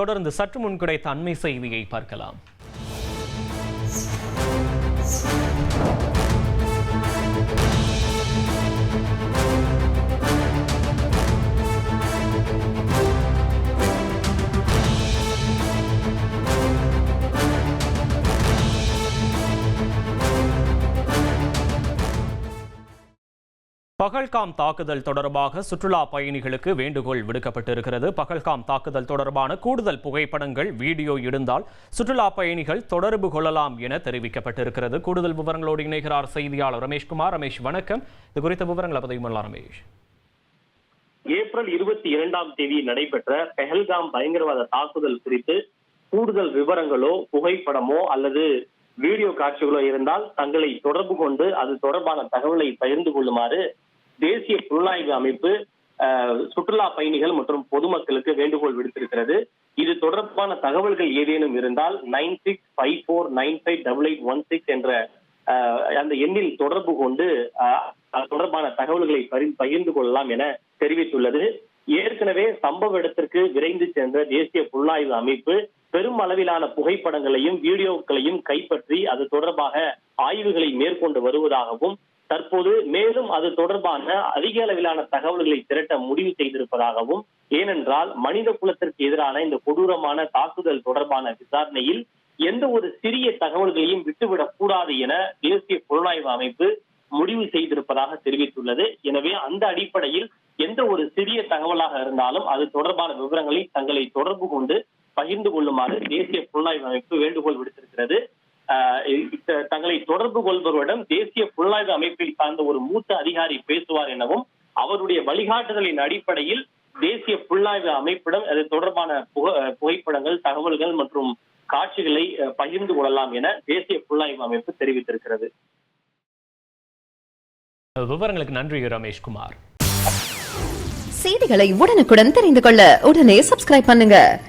தொடர்ந்து சற்று முன் கிடைத்த அண்மை செய்தியை பார்க்கலாம். பகல்காம் தாக்குதல் தொடர்பாக சுற்றுலா பயணிகளுக்கு வேண்டுகோள் விடுக்கப்பட்டிருக்கிறது. பகல்காம் தாக்குதல் தொடர்பான கூடுதல் புகைப்படங்கள் வீடியோ இருந்தால் சுற்றுலா பயணிகள் தொடர்பு கொள்ளலாம் என தெரிவிக்கப்பட்டிருக்கிறது. கூடுதல் விவரங்களோடு இணைகிறார் செய்தியாளர் ரமேஷ்குமார். ரமேஷ் வணக்கம். இது குறித்த விவரங்களை பதிவு பண்ணலாம் ரமேஷ். ஏப்ரல் இருபத்தி இரண்டாம் தேதி நடைபெற்ற பெஹல்காம் பயங்கரவாத தாக்குதல் குறித்து கூடுதல் விவரங்களோ புகைப்படமோ அல்லது வீடியோ காட்சிகளோ இருந்தால் தங்களை தொடர்பு கொண்டு அது தொடர்பான தகவலை பகிர்ந்து கொள்ளுமாறு தேசிய புலனாய்வு அமைப்பு சுற்றுலா பயணிகள் மற்றும் பொதுமக்களுக்கு வேண்டுகோள் விடுத்திருக்கிறது. இது தொடர்பான தகவல்கள் ஏதேனும் இருந்தால் nine six five four nine five double eight one six என்ற அந்த எண்ணில் தொடர்பு கொண்டு தொடர்பான தகவல்களை பகிர்ந்து கொள்ளலாம் என தெரிவித்துள்ளது. ஏற்கனவே சம்பவ இடத்திற்கு விரைந்து சென்ற தேசிய புலனாய்வு அமைப்பு பெரும் அளவிலான புகைப்படங்களையும் வீடியோக்களையும் கைப்பற்றி அது தொடர்பாக ஆய்வுகளை மேற்கொண்டு வருவதாகவும் தற்போது மேலும் அது தொடர்பான அதிக அளவிலான தகவல்களை திரட்ட முடிவு செய்திருப்பதாகவும் ஏனென்றால் மனித குலத்திற்கு எதிரான இந்த கொடூரமான தாக்குதல் தொடர்பான விசாரணையில் எந்த ஒரு சிறிய தகவல்களையும் விட்டுவிடக் கூடாது என தேசிய புலனாய்வு அமைப்பு முடிவு செய்திருப்பதாக தெரிவித்துள்ளது. எனவே அந்த அடிப்படையில் எந்த ஒரு சிறிய தகவலாக இருந்தாலும் அது தொடர்பான விவரங்களை தங்களை தொடர்பு கொண்டு பகிர்ந்து கொள்ளுமாறு தேசிய புலனாய்வு அமைப்பு வேண்டுகோள் விடுத்திருக்கிறது. தங்களை தொடர்பு கொள்பவரிடம் தேசிய புலனாய்வு அமைப்பை சார்ந்த ஒரு மூத்த அதிகாரி பேசுவார் எனவும் அவருடைய வழிகாட்டுதலின் அடிப்படையில் தேசிய புலனாய்வு அமைப்பிடம் அது தொடர்பான புக- புகைப்படங்கள் தகவல்கள் மற்றும் காட்சிகளை பகிர்ந்து கொள்ளலாம் என தேசிய புலனாய்வு அமைப்பு தெரிவித்திருக்கிறது. விவரங்களுக்கு நன்றி ரமேஷ்குமார். செய்திகளை உடனுக்குடன் தெரிந்து கொள்ள உடனே சப்ஸ்கிரைப் பண்ணுங்க.